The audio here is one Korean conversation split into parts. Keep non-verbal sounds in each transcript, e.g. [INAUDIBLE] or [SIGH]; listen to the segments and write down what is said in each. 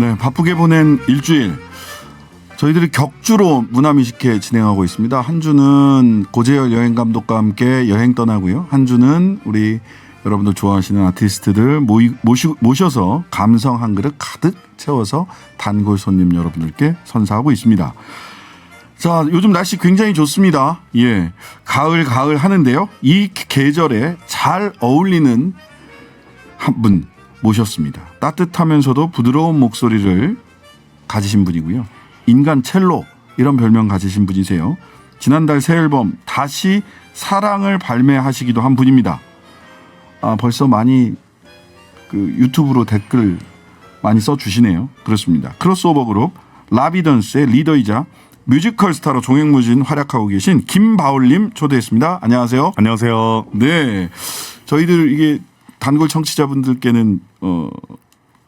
네, 바쁘게 보낸 일주일. 저희들이 격주로 문화뮤직회 진행하고 있습니다. 한 주는 고재열 여행 감독과 함께 여행 떠나고요. 한 주는 우리 여러분들 좋아하시는 아티스트들 모이, 모시, 모셔서 감성 한 그릇 가득 채워서 단골 손님 여러분들께 선사하고 있습니다. 자, 요즘 날씨 굉장히 좋습니다. 예. 가을, 가을 하는데요. 이 계절에 잘 어울리는 한 분 모셨습니다. 따뜻하면서도 부드러운 목소리를 가지신 분이고요. 인간 첼로 이런 별명 가지신 분이세요. 지난달 새 앨범 다시 사랑을 발매하시기도 한 분입니다. 아, 벌써 많이 그 유튜브로 댓글 많이 써 주시네요. 그렇습니다. 크로스오버 그룹 라비던스의 리더이자 뮤지컬 스타로 종횡무진 활약하고 계신 김바울님 초대했습니다. 안녕하세요. 안녕하세요. 네. 저희들 이게 단골 청취자분들께는 어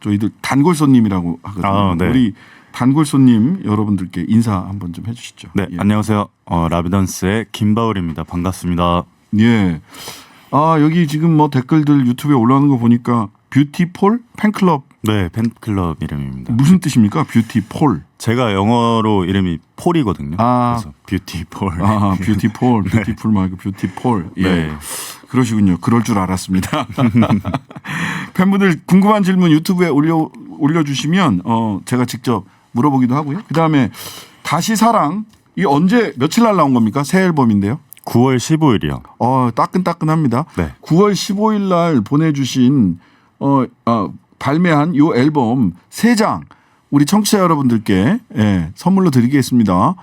저희들 단골 손님이라고 하거든요. 아, 네. 우리 단골 손님 여러분들께 인사 한번 좀 해주시죠. 네, 예. 안녕하세요. 어, 라비던스의 김바울입니다. 반갑습니다. 예. 아 여기 지금 뭐 댓글들 유튜브에 올라오는 거 보니까 뷰티폴 팬클럽 네, 팬클럽 이름입니다. 무슨 뜻입니까? 뷰티폴. 제가 영어로 이름이 폴이거든요. 아. 그래서 뷰티폴. 아 뷰티폴, [LAUGHS] 뷰티풀 말고 뷰티폴. 예. 네. 그러시군요. 그럴 줄 알았습니다. [LAUGHS] 팬분들 궁금한 질문 유튜브에 올려 올려주시면 어 제가 직접 물어보기도 하고요. 그 다음에 다시 사랑 이 언제 며칠 날 나온 겁니까? 새 앨범인데요. 9월 15일이요. 어 따끈따끈합니다. 네. 9월 15일 날 보내주신 어, 어 발매한 요 앨범 세장 우리 청취자 여러분들께 예, 선물로 드리겠습니다.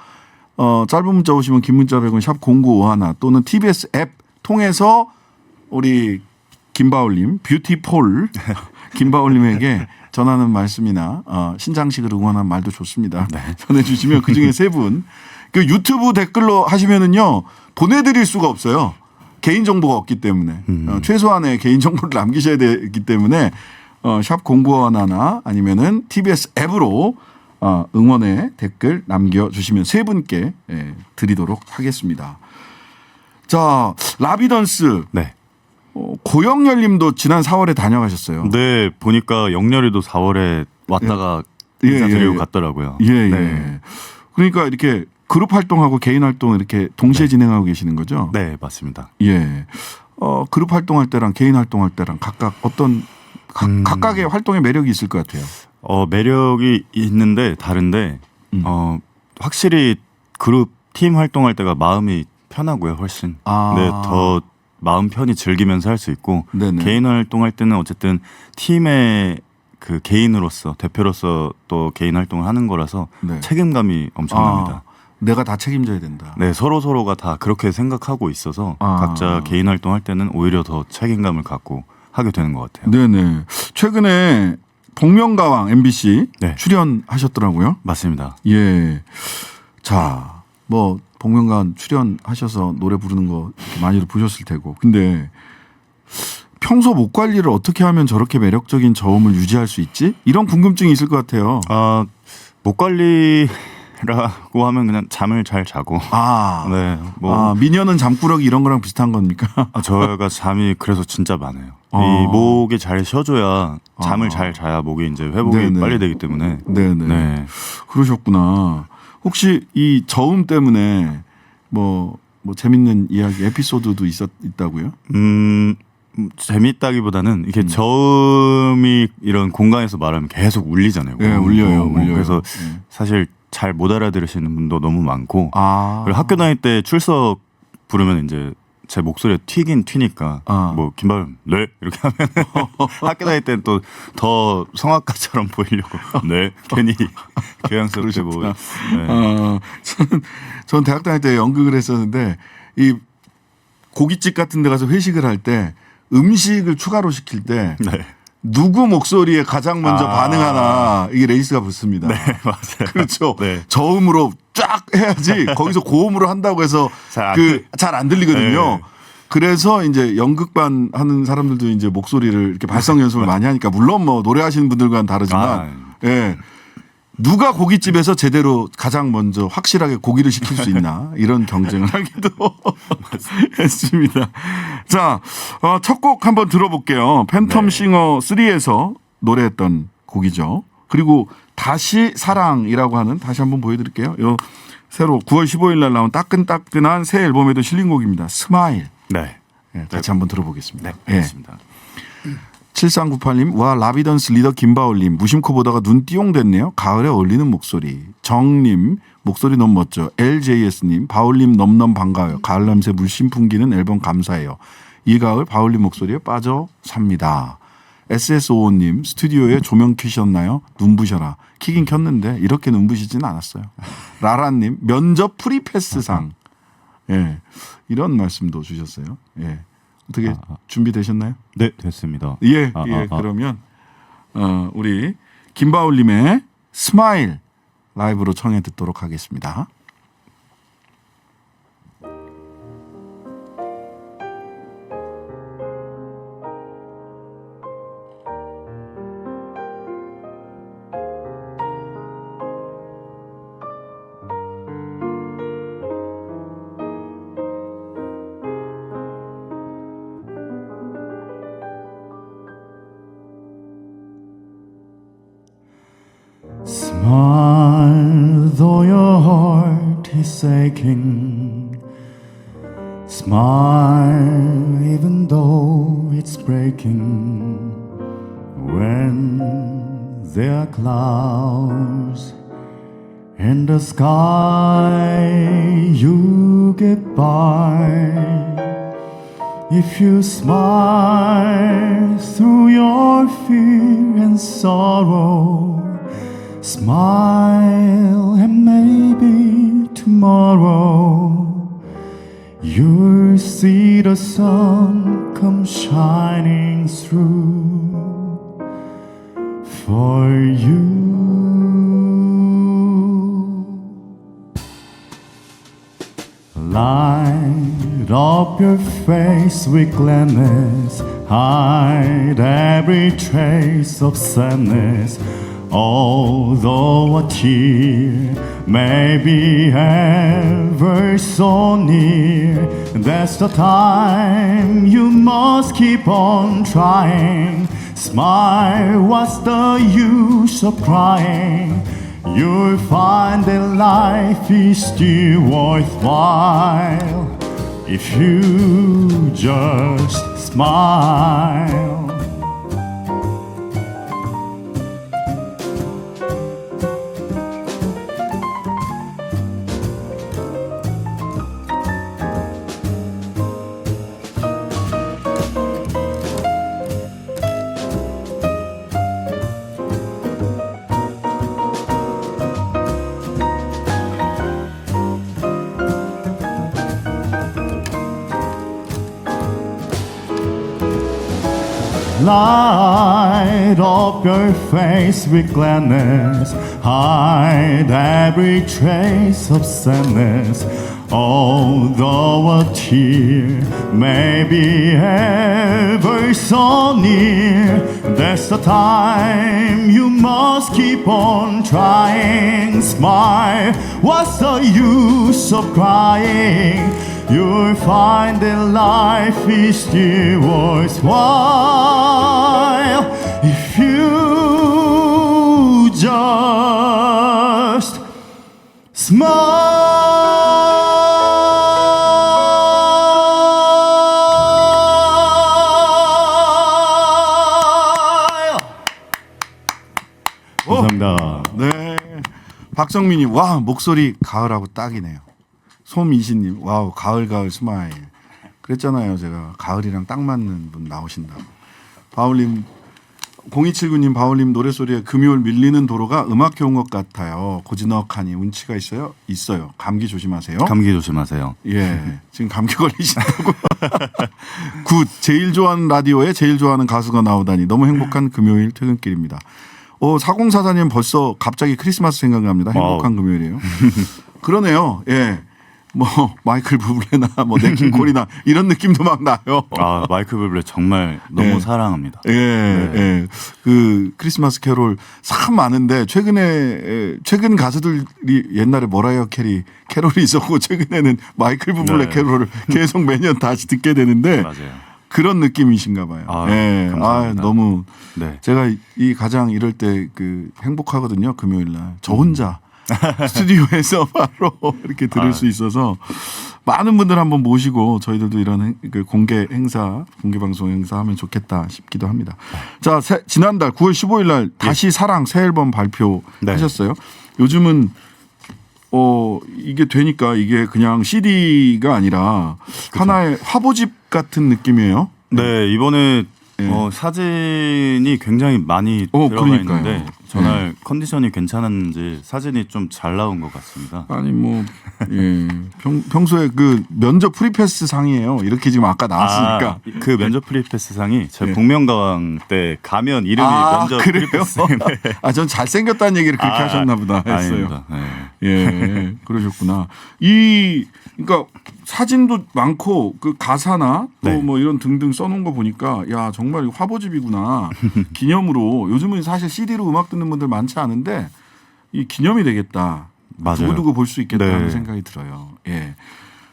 어 짧은 문자 오시면 긴 문자 100원 샵0951 또는 TBS 앱 통해서 우리 김바울님 뷰티폴 [LAUGHS] 김바울님에게 전하는 말씀이나 어, 신장식을 응원한 말도 좋습니다. [LAUGHS] 전해주시면 그 중에 세 분. 그 유튜브 댓글로 하시면은요 보내드릴 수가 없어요. 개인 정보가 없기 때문에 어, 최소한의 개인 정보를 남기셔야 되기 때문에 어, 샵 공구원하나 아니면은 TBS 앱으로 어, 응원의 댓글 남겨주시면 세 분께 예, 드리도록 하겠습니다. 자 라비던스 네. 어, 고영렬님도 지난 4월에 다녀가셨어요. 네, 보니까 영렬이도 4월에 왔다가 예, 인사드리고 예, 예. 갔더라고요. 예, 예. 네. 그러니까 이렇게 그룹 활동하고 개인 활동 이렇게 동시에 진행하고 계시는 거죠? 네, 맞습니다. 예. 어, 그룹 활동할 때랑 개인 활동할 때랑 각각 어떤 각, 음. 각각의 활동의 매력이 있을 것 같아요. 어, 매력이 있는데 다른데 음. 어, 확실히 그룹 팀 활동할 때가 마음이 편하고요, 훨씬. 아. 네, 더 마음 편히 즐기면서 할 수 있고 네네. 개인 활동할 때는 어쨌든 팀의 그 개인으로서 대표로서 또 개인 활동을 하는 거라서 네. 책임감이 엄청납니다. 아, 내가 다 책임져야 된다. 네, 서로 서로가 다 그렇게 생각하고 있어서 아. 각자 개인 활동할 때는 오히려 더 책임감을 갖고 하게 되는 것 같아요. 네네. 최근에 복면가왕 MBC 네. 출연하셨더라고요. 맞습니다. 예. 자, 뭐 복면가왕 출연하셔서 노래 부르는 거 많이들 보셨을 테고. 근데 평소 목 관리를 어떻게 하면 저렇게 매력적인 저음을 유지할 수 있지? 이런 궁금증이 있을 것 같아요. 아, 목 관리라고 하면 그냥 잠을 잘 자고 아, [LAUGHS] 네, 뭐 아 미녀는 잠꾸러기 이런 거랑 비슷한 겁니까? [LAUGHS] 아, 저희가 잠이 그래서 진짜 많아요. 어. 이 목이 잘 쉬어줘야 잠을 아. 잘 자야 목이 이제 회복이 네네. 빨리 되기 때문에 네네. 네. 그러셨구나. 혹시 이 저음 때문에 뭐, 뭐 재밌는 이야기 에피소드도 있었 있다고요? 음 음, 재밌다기보다는 이게 음. 저음이 이런 공간에서 말하면 계속 울리잖아요. 예, 울려요, 뭐, 울려요. 그래서 예. 사실 잘 못 알아들으시는 분도 너무 많고 아, 그리고 학교 다닐 때 출석 부르면 이제 제 목소리가 튀긴 튀니까 아. 뭐 김바람 네 이렇게 하면 [LAUGHS] 학교 다닐 때또더 성악가처럼 보이려고 네 괜히 [LAUGHS] 교양스럽게 뭐 네. 어, 저는, 전 대학 다닐 때 연극을 했었는데 이 고깃집 같은 데 가서 회식을 할 때 음식을 추가로 시킬 때 네. 누구 목소리에 가장 먼저 아. 반응하나 이게 레이스가 붙습니다. 네, [LAUGHS] 맞아요. 그렇죠. 네. 저음으로 쫙 해야지 거기서 고음으로 한다고 해서 잘안 그잘 안 들리거든요. 네. 그래서 이제 연극반 하는 사람들도 이제 목소리를 이렇게 발성 연습을 많이 하니까 물론 뭐 노래하시는 분들과는 다르지만 아. 예. 누가 고깃집에서 제대로 가장 먼저 확실하게 고기를 시킬 수 있나 이런 경쟁을 하기도 [LAUGHS] 했습니다. 자, 어, 첫 곡 한번 들어볼게요. 팬텀 네. 싱어 3에서 노래했던 곡이죠. 그리고 다시 사랑이라고 하는 다시 한번 보여드릴게요. 요 새로 9월 15일 날 나온 따끈따끈한 새 앨범에도 실린 곡입니다. 스마일. 네. 예, 같이 한번 들어보겠습니다. 네. 예. 알겠습니다. 7398님, 와, 라비던스 리더 김바울님, 무심코 보다가 눈 띠용 됐네요. 가을에 어울리는 목소리. 정님, 목소리 너무 멋져. LJS님, 바울님 넘넘 반가워요. 가을 냄새 물씬 풍기는 앨범 감사해요. 이 가을 바울님 목소리에 빠져 삽니다. SSO님, 스튜디오에 조명 켜셨나요? 눈부셔라. 키긴 켰는데, 이렇게 눈부시진 않았어요. 라라님, 면접 프리패스상. 예. 이런 말씀도 주셨어요. 예. 어떻게 준비되셨나요? 네, 됐습니다. 예, 아, 예. 아, 아. 그러면 어, 우리 김바울님의 스마일 라이브로 청해 듣도록 하겠습니다. Aching. Smile even though it's breaking. When there are clouds in the sky, you get by. If you smile through your fear and sorrow, smile tomorrow you'll see the sun come shining through for you. Light up your face with gladness, hide every trace of sadness. Although a tear may be ever so near, that's the time you must keep on trying. Smile, what's the use of crying? You'll find that life is still worthwhile if you just smile. Light up your face with gladness, hide every trace of sadness. Although a tear may be ever so near, that's the time you must keep on trying. Smile, what's the use of crying? You'll find that life is still worthwhile smile. 감사합니다. 네. 박정민님, 와, 목소리 가을하고 딱이네요. 솜이신님, 와우, 가을, 가을 스마일. 그랬잖아요, 제가. 가을이랑 딱 맞는 분 나오신다고. 바울님, 0279님, 바울님 노래소리에 금요일 밀리는 도로가 음악회 온 것 같아요. 고즈넉하니 운치가 있어요? 있어요. 감기 조심하세요. 감기 조심하세요. 예, [LAUGHS] 지금 감기 걸리신다고. [LAUGHS] 굿. 제일 좋아하는 라디오에 제일 좋아하는 가수가 나오다니 너무 행복한 금요일 퇴근길입니다. 어, 4044님 벌써 갑자기 크리스마스 생각납니다. 행복한 금요일이에요. 그러네요. 예. 뭐 마이클 부블레나 뭐 네킹콜이나 이런 느낌도 막 나요. 아 마이클 부블레 정말 너무 네. 사랑합니다. 예, 예. 그 크리스마스 캐롤 참 많은데 최근에 에, 최근 가수들이 옛날에 머라이어 캐리 캐롤이 있었고 최근에는 마이클 부블레 네. 캐롤을 계속 매년 다시 듣게 되는데 [LAUGHS] 맞아요. 그런 느낌이신가 봐요. 아, 예. 아, 감사합니다. 너무 네. 제가 이 가장 이럴 때 그 행복하거든요. 금요일 날. 저 혼자 스튜디오에서 [LAUGHS] 바로 이렇게 들을 음. 아. 수 있어서 많은 분들 한번 모시고 저희들도 이런 행- 그 공개 행사, 공개 방송 행사 하면 좋겠다 싶기도 합니다. 자, 새- 지난달 9월 15일 날 다시 사랑 새 앨범 발표하셨어요. 요즘은 어 이게 되니까 이게 그냥 CD가 아니라 하나의 화보집 같은 느낌이에요. 네, 이번에 예. 어, 사진이 굉장히 많이 어, 들어가 그러니까요. 네. 있는데 전날 컨디션이 괜찮았는지 사진이 좀 잘 나온 것 같습니다. 아니 뭐 예. 평, 평소에 그 면접 프리패스 상이에요. 이렇게 지금 아까 나왔으니까. 아, 그 면접 프리패스 상이 제 네. 복면가왕 때 가면 이름이 아, 면접 그래요? 프리패스 네. [LAUGHS] 아, 전 잘생겼다는 얘기를 그렇게 아, 하셨나 보다 했어요. 네. 예, 그러셨구나. 이, 그러니까 사진도 많고 그 가사나 또 네. 뭐 이런 등등 써놓은 거 보니까 야, 정말 화보집이구나. [LAUGHS] 기념으로. 요즘은 사실 CD로 음악 듣는 분들 많지 않은데 이 기념이 되겠다. 맞아요. 두고두고 볼 수 있겠다는 네. 생각이 들어요. 예.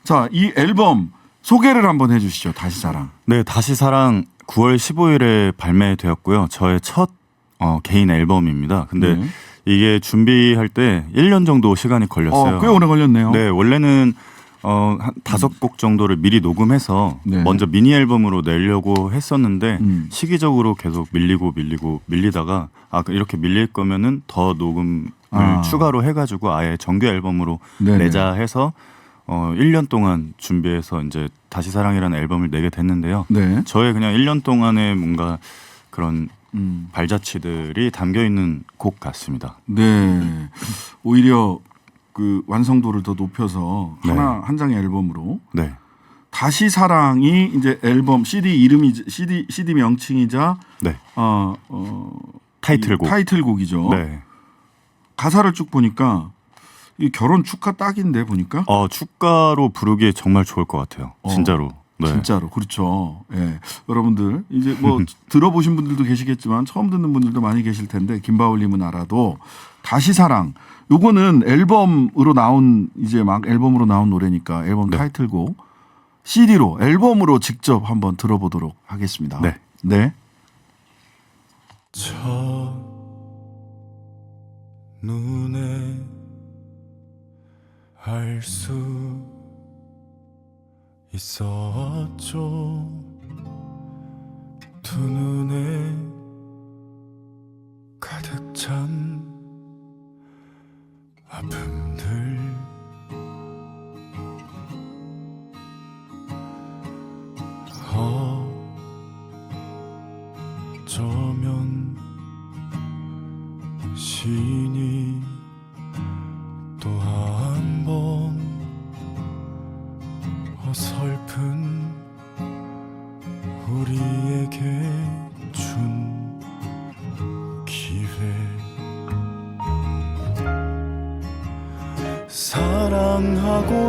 자, 이 앨범 소개를 한번 해 주시죠. 다시 사랑. 네, 다시 사랑 9월 15일에 발매되었고요. 저의 첫 어, 개인 앨범입니다. 근데 네. 이게 준비할 때 1년 정도 시간이 걸렸어요. 어, 꽤 오래 걸렸네요. 네, 원래는 어, 한 다섯 곡 정도를 미리 녹음해서 네. 먼저 미니 앨범으로 내려고 했었는데 음. 시기적으로 계속 밀리고 밀리고 밀리다가 아 이렇게 밀릴 거면은 더 녹음을 아. 추가로 해가지고 아예 정규 앨범으로 네네. 내자 해서 어 1년 동안 준비해서 이제 다시 사랑이라는 앨범을 내게 됐는데요. 네. 저의 그냥 1년 동안의 뭔가 그런 음. 발자취들이 담겨 있는 곡 같습니다. 네. 오히려 그 완성도를 더 높여서 네. 하나 한 장의 앨범으로 네, 다시 사랑이 이제 앨범 CD 이름이 CD CD 명칭이자 네 어, 어 타이틀곡. 이 타이틀곡이죠. 네. 가사를 쭉 보니까 이 결혼 축하 딱인데 보니까 어 축가로 부르기에 정말 좋을 것 같아요. 어, 진짜로. 네. 진짜로 그렇죠. 예. 여러분들 이제 뭐 [LAUGHS] 들어보신 분들도 계시겠지만 처음 듣는 분들도 많이 계실 텐데 김바울님은 알아도 다시 사랑 요거는 앨범으로 나온 이제 막 앨범으로 나온 노래니까 앨범 네. 타이틀곡 CD로 앨범으로 직접 한번 들어보도록 하겠습니다. 네. 네. 저 눈에 알 수 있었죠 두 눈에 가득 찬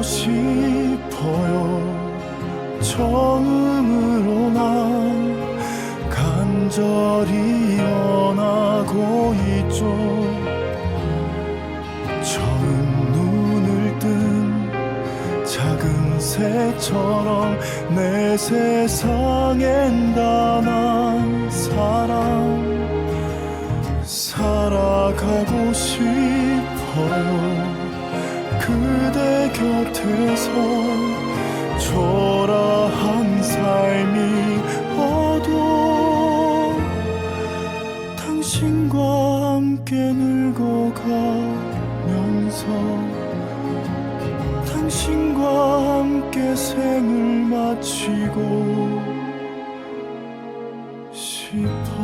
싶어요. 처음으로 난 간절히 원하고 있죠. 처음 눈을 뜬 작은 새처럼 내 세상엔 단한 사랑 살아가고 싶어요 그대 곁에서 초라한 삶이 어두워 당신과 함께 늙어가면서 당신과 함께 생을 마치고 싶어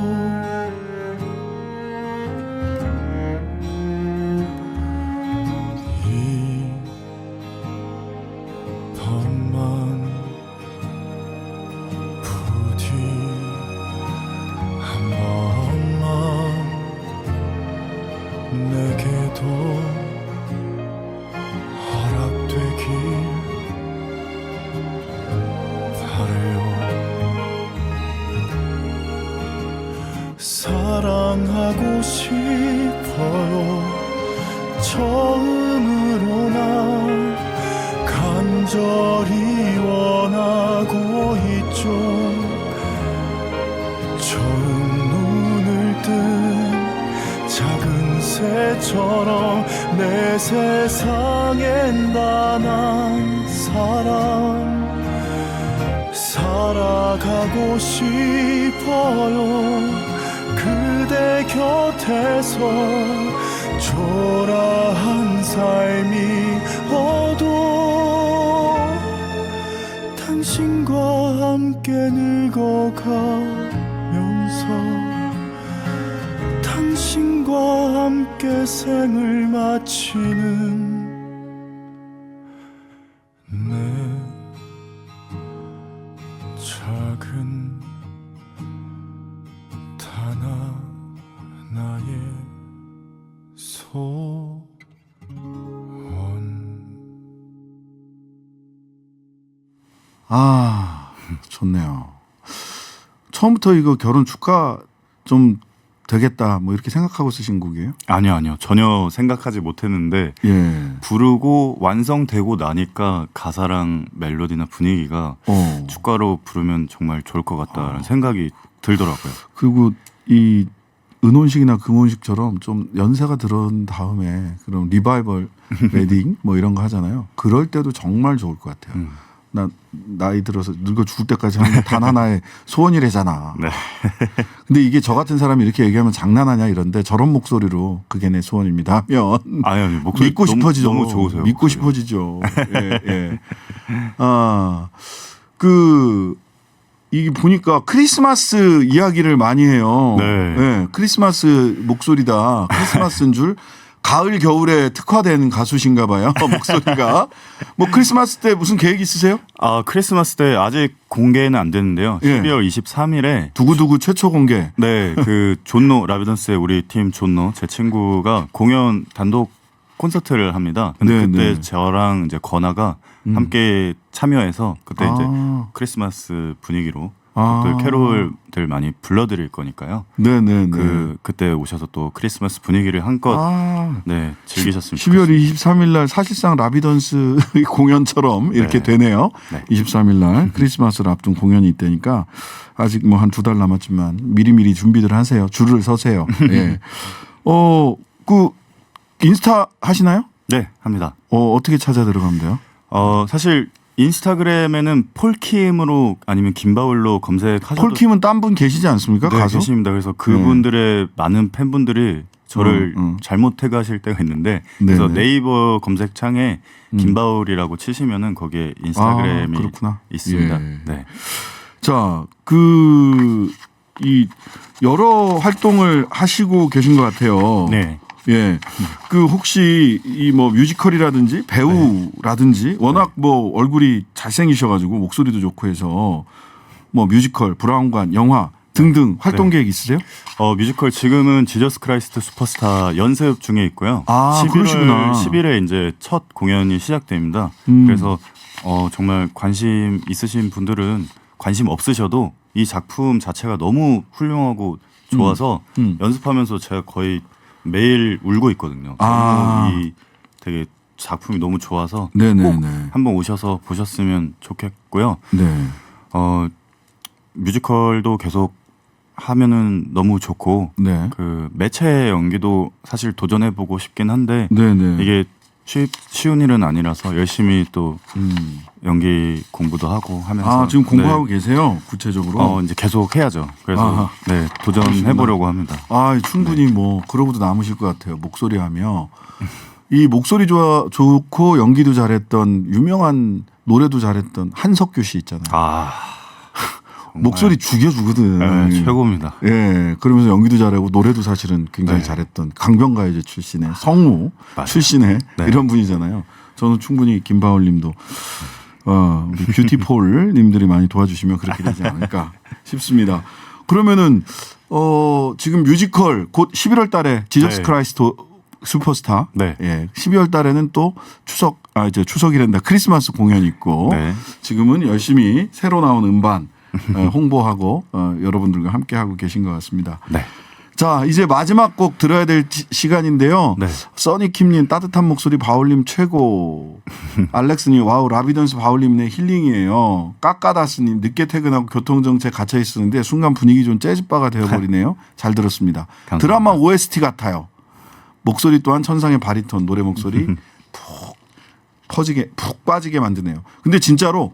사랑하고 싶어요. 처음으로 나 간절히 원하고 있죠. 처음 눈을 뜬 작은 새처럼 내 세상엔 나만 사랑 살아가고 싶어요. 그대 곁에서 초라한 삶이 어도 당신과 함께 늙어가면서 당신과 함께 생을 마치는 아 좋네요. 처음부터 이거 결혼 축가 좀 되겠다 뭐 이렇게 생각하고 쓰신 곡이에요? 아니요, 아니요. 전혀 생각하지 못했는데 예. 부르고 완성되고 나니까 가사랑 멜로디나 분위기가 어. 축가로 부르면 정말 좋을 것 같다라는 생각이 들더라고요. 그리고 이 은혼식이나 금혼식처럼 좀 연세가 들은 다음에 그런 리바이벌 [LAUGHS] 웨딩 뭐 이런 거 하잖아요. 그럴 때도 정말 좋을 것 같아요. 음. 나 나이 들어서 늙어 죽을 때까지 하는 게단 하나의 [LAUGHS] 소원이래잖아. 네. [LAUGHS] 근데 이게 저 같은 사람이 이렇게 얘기하면 장난하냐 이런데 저런 목소리로 그게 내 소원입니다. 하면 [LAUGHS] 아니, 아니, 목소리 믿고 너무, 싶어지죠. 너무 좋으세요. 믿고 목소리. 싶어지죠. 예, 예. 아, 그, 이게 보니까 크리스마스 이야기를 많이 해요. 네. 예, 크리스마스 목소리다. 크리스마스인 줄. 가을 겨울에 특화된 가수신가 봐요. [LAUGHS] 목소리가. 뭐 크리스마스 때 무슨 계획 있으세요? 아, 크리스마스 때 아직 공개는 안 됐는데요. 예. 12월 23일에 두구두구 최초 공개. 네, 그 존노 라비던스의 우리 팀 존노 제 친구가 공연 단독 콘서트를 합니다. 근데 네, 그때 네. 저랑 이제 건아가 함께 참여해서 그때 이제 아. 크리스마스 분위기로 아. 또 캐롤들 많이 불러드릴 거니까요. 네네네. 그 그때 오셔서 또 크리스마스 분위기를 한껏 아. 네 즐기셨으면 12월 23일 날 사실상 라비던스 [LAUGHS] 공연처럼 이렇게 네. 되네요. 네. 23일 날 크리스마스를 앞둔 공연이 있다니까 아직 뭐 한 두 달 남았지만 미리미리 준비들 하세요. 줄을 서세요. [LAUGHS] 예. 어, 그 인스타 하시나요? 네 합니다. 어, 어떻게 찾아 들어가면 돼요? 어 사실 인스타그램에는 폴킴으로 아니면 김바울로 검색하셔도 폴킴은 딴 분 계시지 않습니까? 네, 가수? 계십니다. 그래서 그분들의 많은 팬분들이 저를 음, 음. 잘못해 가실 때가 있는데 그래서 네네. 네이버 검색창에 음. 김바울이라고 치시면은 거기에 인스타그램이 아, 그렇구나. 있습니다. 예. 네. 자, 그, 이, 여러 활동을 하시고 계신 것 같아요. 네. 예. 그 혹시 이 뭐 뮤지컬이라든지 배우라든지 워낙 뭐 얼굴이 잘생기셔가지고 목소리도 좋고 해서 뭐 뮤지컬, 브라운관, 영화 등등 활동 네. 계획 있으세요? 어 뮤지컬 지금은 지저스 크라이스트 슈퍼스타 연습 중에 있고요. 아, 11월 그러시구나. 10일에 이제 첫 공연이 시작됩니다. 음. 그래서 어 정말 관심 있으신 분들은 관심 없으셔도 이 작품 자체가 너무 훌륭하고 좋아서 음. 연습하면서 제가 거의 매일 울고 있거든요. 아. 이 되게 작품이 너무 좋아서 네네네. 꼭 한번 오셔서 보셨으면 좋겠고요. 네. 어 뮤지컬도 계속 하면은 너무 좋고 네. 그 매체 연기도 사실 도전해 보고 싶긴 한데 네네. 이게 쉬, 쉬운 일은 아니라서 열심히 또 음. 연기 공부도 하고 하면서 아, 지금 공부하고 네. 계세요? 구체적으로? 어 이제 계속 해야죠. 그래서 아하. 네 도전해 보려고 합니다. 아, 충분히 뭐 그러고도 남으실 것 같아요. 목소리 하며 이 목소리 좋아 좋고 연기도 잘했던 유명한 노래도 잘했던 한석규 씨 있잖아요. 아 목소리 죽여주거든. 네, 최고입니다. 예, 그러면서 연기도 잘하고 노래도 사실은 굉장히 네. 잘했던 강변가요제 출신의 성우 맞아요. 출신의 네. 이런 분이잖아요. 저는 충분히 김바울님도 어, 우리 뷰티폴 [LAUGHS] 님들이 많이 도와주시면 그렇게 되지 않을까 [LAUGHS] 싶습니다. 그러면은 어, 지금 뮤지컬 곧 11월 달에 지저스 네. 크라이스트 슈퍼스타. 네. 예. 12월 달에는 또 추석 아 이제 추석이란다. 크리스마스 공연 있고 네. 지금은 열심히 새로 나온 음반 어, 홍보하고 어, 여러분들과 함께 하고 계신 것 같습니다. 네. 자 이제 마지막 곡 들어야 될 지- 시간인데요. 네. 써니킴님 따뜻한 목소리 바울님 최고. [LAUGHS] 알렉스님 와우 라비던스 바울님의 힐링이에요. 까까다스님 늦게 퇴근하고 교통정체 갇혀 있었는데 순간 분위기 좀 재즈바가 되어버리네요. [LAUGHS] 잘 들었습니다. 감사합니다. 드라마 OST 같아요. 목소리 또한 천상의 바리톤 노래 목소리 [LAUGHS] 푹 퍼지게 푹 빠지게 만드네요. 근데 진짜로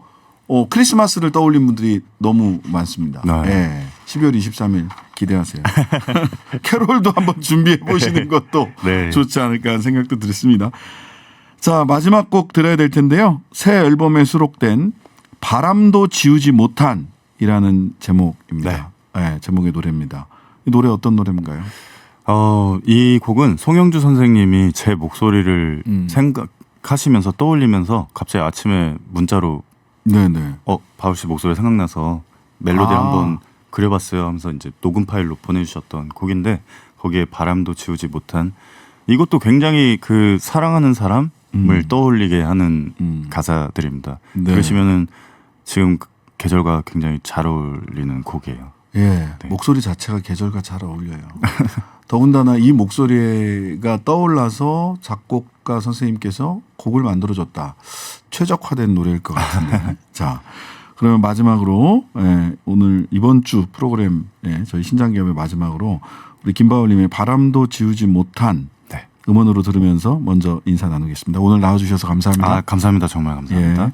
어, 크리스마스를 떠올린 분들이 너무 많습니다. 네. 예. 12월 23일 기대하세요. [LAUGHS] 캐롤도 한번 준비해 보시는 것도 [LAUGHS] 네. 좋지 않을까 하는 생각도 들었습니다. 자, 마지막 곡 들어야 될 텐데요. 새 앨범에 수록된 바람도 지우지 못한 이라는 제목입니다. 네. 제목의 노래입니다. 이 노래 어떤 노래인가요? 어, 이 곡은 송영주 선생님이 제 목소리를 음. 생각하시면서 떠올리면서 갑자기 아침에 문자로 네, 네. 어 바울 씨 목소리 생각나서 멜로디 아. 한번 그려봤어요 하면서 이제 녹음 파일로 보내주셨던 곡인데 거기에 바람도 지우지 못한 이것도 굉장히 그 사랑하는 사람을 음. 떠올리게 하는 음. 가사들입니다. 네. 들으시면은 지금 그 계절과 굉장히 잘 어울리는 곡이에요. 예. 네. 목소리 자체가 계절과 잘 어울려요. [LAUGHS] 더군다나 이 목소리가 떠올라서 작곡가 선생님께서 곡을 만들어줬다. 최적화된 노래일 것 같은데. [LAUGHS] 자, 그러면 마지막으로 예, 오늘 이번 주 프로그램 예, 저희 신장기업의 마지막으로 우리 김바울님의 바람도 지우지 못한 네. 음원으로 들으면서 먼저 인사 나누겠습니다. 오늘 나와주셔서 감사합니다. 아 감사합니다 정말 감사합니다. 예.